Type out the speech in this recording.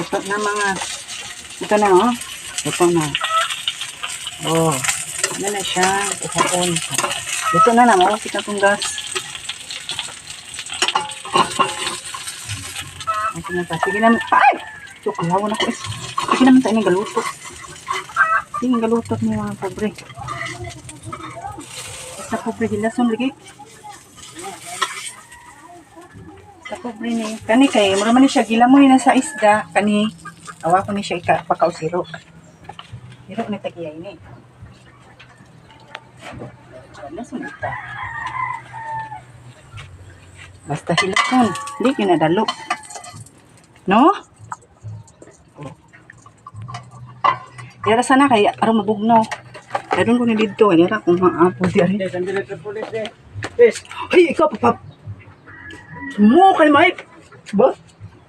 Ito na mga, ito na oh. Ito na. Oh, ano na siya? Ihaon. Ito na na, oh. Kita kong gas. Ito na pa. Sige naman. Ay! Ito, kalawan ako eh. Sige naman tayo ng galuto. Sige, ng galuto ni mga pobre. Sa pobre, hilason lagi. Sa pobre ni. Kani kay, mura man ni siya gilamoy na sa isda. Kani, awa ko ni siya ika, pakausiro. Siro ni tagiyay ni. Hilason ita. Basta hilason. Hindi kinadalo. No? Dira sana kay aron mabugno. Daron ko ni didto dira kung maapo di ari. Yes, Mo kay Mike. Ba?